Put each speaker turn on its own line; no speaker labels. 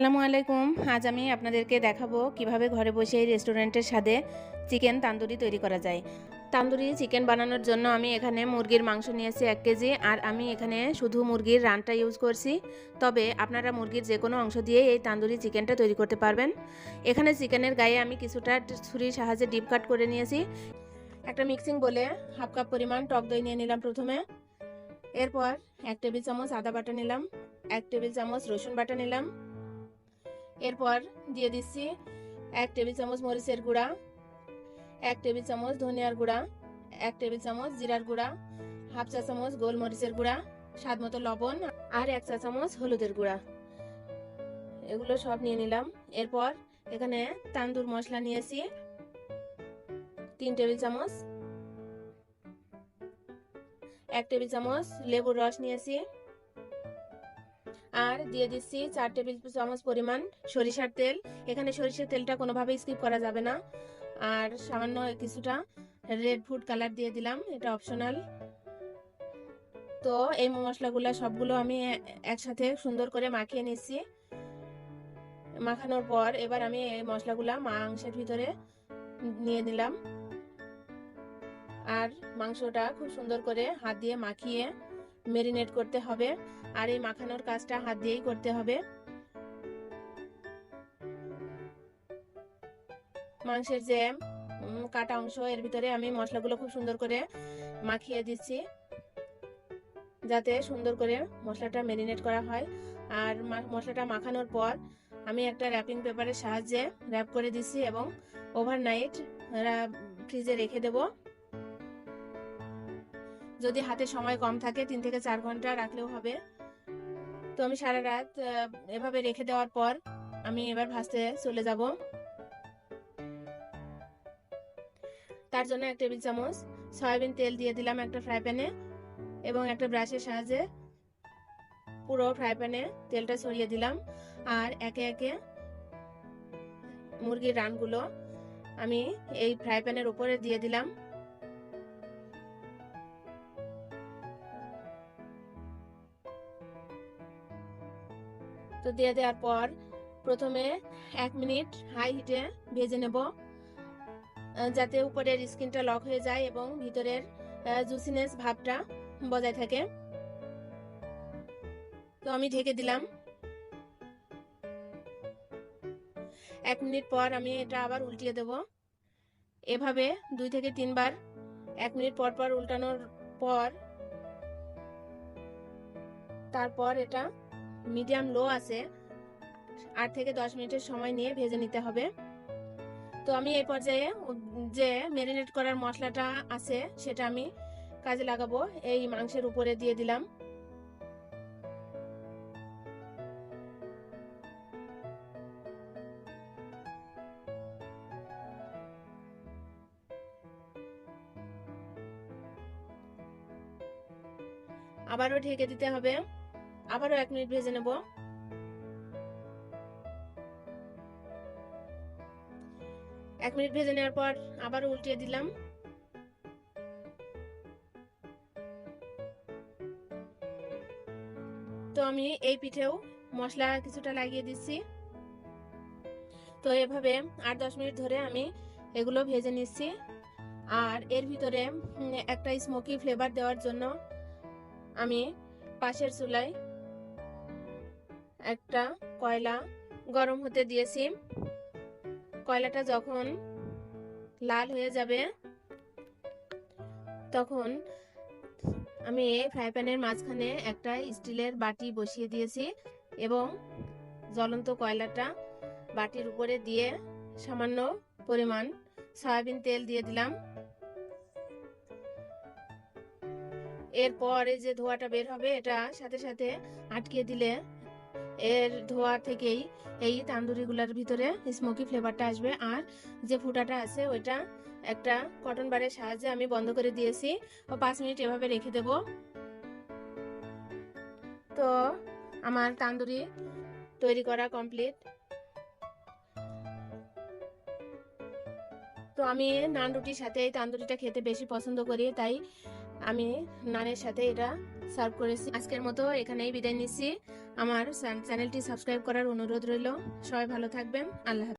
আসসালামু আলাইকুম। আজ আমি আপনাদেরকে দেখাবো কীভাবে ঘরে বসে এই রেস্টুরেন্টের স্বাদে চিকেন তান্দুরি তৈরি করা যায়। তান্দুরি চিকেন বানানোর জন্য আমি এখানে মুরগির মাংস নিয়েছি এক কেজি আর আমি এখানে শুধু মুরগির রানটা ইউজ করছি। তবে আপনারা মুরগির যে কোনো অংশ দিয়ে এই তান্দুরি চিকেনটা তৈরি করতে পারবেন। এখানে চিকেনের গায়ে আমি কিছুটা ছুরির সাহায্যে ডিপ কাট করে নিয়েছি। একটা মিক্সিং বলে হাফ কাপ পরিমাণ টক দই নিয়ে নিলাম প্রথমে। এরপর এক টেবিল চামচ আদা বাটা নিলাম, এক টেবিল চামচ রসুন বাটা নিলাম এরপর দিয়ে দিচ্ছি এক টেবিল চামচ মরিচের গুঁড়া, এক টেবিল চামচ ধনিয়ার গুঁড়া, এক টেবিল চামচ জিরার গুঁড়া, হাফ চা চামচ গোলমরিচের গুঁড়া, স্বাদ মতো লবণ আর এক চা চামচ হলুদের গুঁড়া। এগুলো সব নিয়ে নিলাম। এরপর এখানে তান্দুর মশলা নিয়েছি, তিন টেবিল চামচ। এক টেবিল চামচ লেবুর রস নিয়েছি আর দিয়ে দিচ্ছি চার টেবিল চামচ পরিমাণ সরিষার তেল। এখানে সরিষার তেলটা কোনোভাবেই স্কিপ করা যাবে না। আর সামান্য কিছুটা রেড ফুড কালার দিয়ে দিলাম, এটা অপশনাল তো এই মশলাগুলো সবগুলো আমি একসাথে সুন্দর করে মাখিয়ে নিচ্ছি। মাখানোর পর এবার আমি এই মশলাগুলো মাংসের ভিতরে নিয়ে নিলাম। আর মাংসটা খুব সুন্দর করে হাত দিয়ে মাখিয়ে মেরিনেট করতে হবে আর এই মাখানোর কাজটা হাত দিয়েই করতে হবে। মাংসের যে কাটা অংশ, এর ভিতরে আমি মশলাগুলো খুব সুন্দর করে মাখিয়ে দিচ্ছি। যাতে সুন্দর করে মশলাটা মেরিনেট করা হয়। আর মশলাটা মাখানোর পর আমি একটা র্যাপিং পেপারের সাহায্যে র্যাপ করে দিচ্ছি এবং ওভারনাইট ফ্রিজে রেখে দেবো। যদি হাতে সময় কম থাকে, তিন থেকে চার ঘণ্টা রাখলেও হবে। তো আমি সারা রাত এভাবে রেখে দেওয়ার পর আমি এবার ভাজতে চলে যাব। তার জন্য এক টেবিল চামচ সয়াবিন তেল দিয়ে দিলাম একটা ফ্রাই প্যানে এবং একটা ব্রাশের সাহায্যে পুরো ফ্রাই প্যানে তেলটা ছড়িয়ে দিলাম। আর একে একে মুরগির রানগুলো আমি এই ফ্রাই প্যানের উপরে দিয়ে দিলাম। তো দিয়ে দেওয়ার পর প্রথমে এক মিনিট হাই হিটে ভেজে নেব যাতে উপরের স্কিনটা লক হয়ে যায় এবং ভিতরের জুসিনেস ভাবটা বজায় থাকে। তো আমি ঢেকে দিলাম। এক মিনিট পর আমি এটা আবার উল্টিয়ে দেব। এভাবে দুই থেকে তিনবার এক মিনিট পর পর উল্টানোর পর তারপর এটা মিডিয়াম লো আছে। আট থেকে দশ মিনিটের সময় নিয়ে ভেজে নিতে হবে। তো আমি এই পর্যায়ে যে ম্যারিনেট করার মশলাটা আছে সেটা আমি কাজে লাগাবো। এই মাংসের উপরে দিয়ে দিলাম। আবারও ঢেকে দিতে হবে। আবারও এক মিনিট ভেজে নেব। এক মিনিট ভেজে নেওয়ার পর আবারও উল্টিয়ে দিলাম। তো আমি এই পিঠেও মশলা কিছুটা লাগিয়ে দিচ্ছি। তো এভাবে আট দশ মিনিট ধরে আমি এগুলো ভেজে নিচ্ছি। আর এর ভিতরে একটা স্মোকি ফ্লেভার দেওয়ার জন্য আমি পাশের চুলায় একটা কয়লা গরম হতে দিয়েছি কয়লাটা যখন লাল হয়ে যাবে, তখন আমি ফ্রাই প্যানের মাঝখানে একটা স্টিলের বাটি বসিয়ে দিয়েছি এবং জ্বলন্ত কয়লাটা বাটির উপরে দিয়ে সামান্য পরিমাণ সয়াবিন তেল দিয়ে দিলাম। এরপর এই যে ধোয়াটা বের হবে, এটা সাথে সাথে আটকে দিলে এর ধোয়া থেকেই এই তান্দুরিগুলোর ভিতরে স্মোকি ফ্লেভারটা আসবে। আর যে ফুটাটা আছে, ওইটা একটা কটন বারের সাহায্যে আমি বন্ধ করে দিয়েছি। ও পাঁচ মিনিট এভাবে রেখে দেব। তো আমার তান্দুরি তৈরি করা কমপ্লিট তো আমি নান রুটির সাথে এই তান্দুরিটা খেতে বেশি পছন্দ করি, তাই আমি নানের সাথে এটা সার্ভ করেছি। আজকের মতো এখানেই বিদায় নিচ্ছি। আমার চ্যানেলটি সাবস্ক্রাইব করার অনুরোধ রইল। সবাই ভালো থাকবেন। আল্লাহ।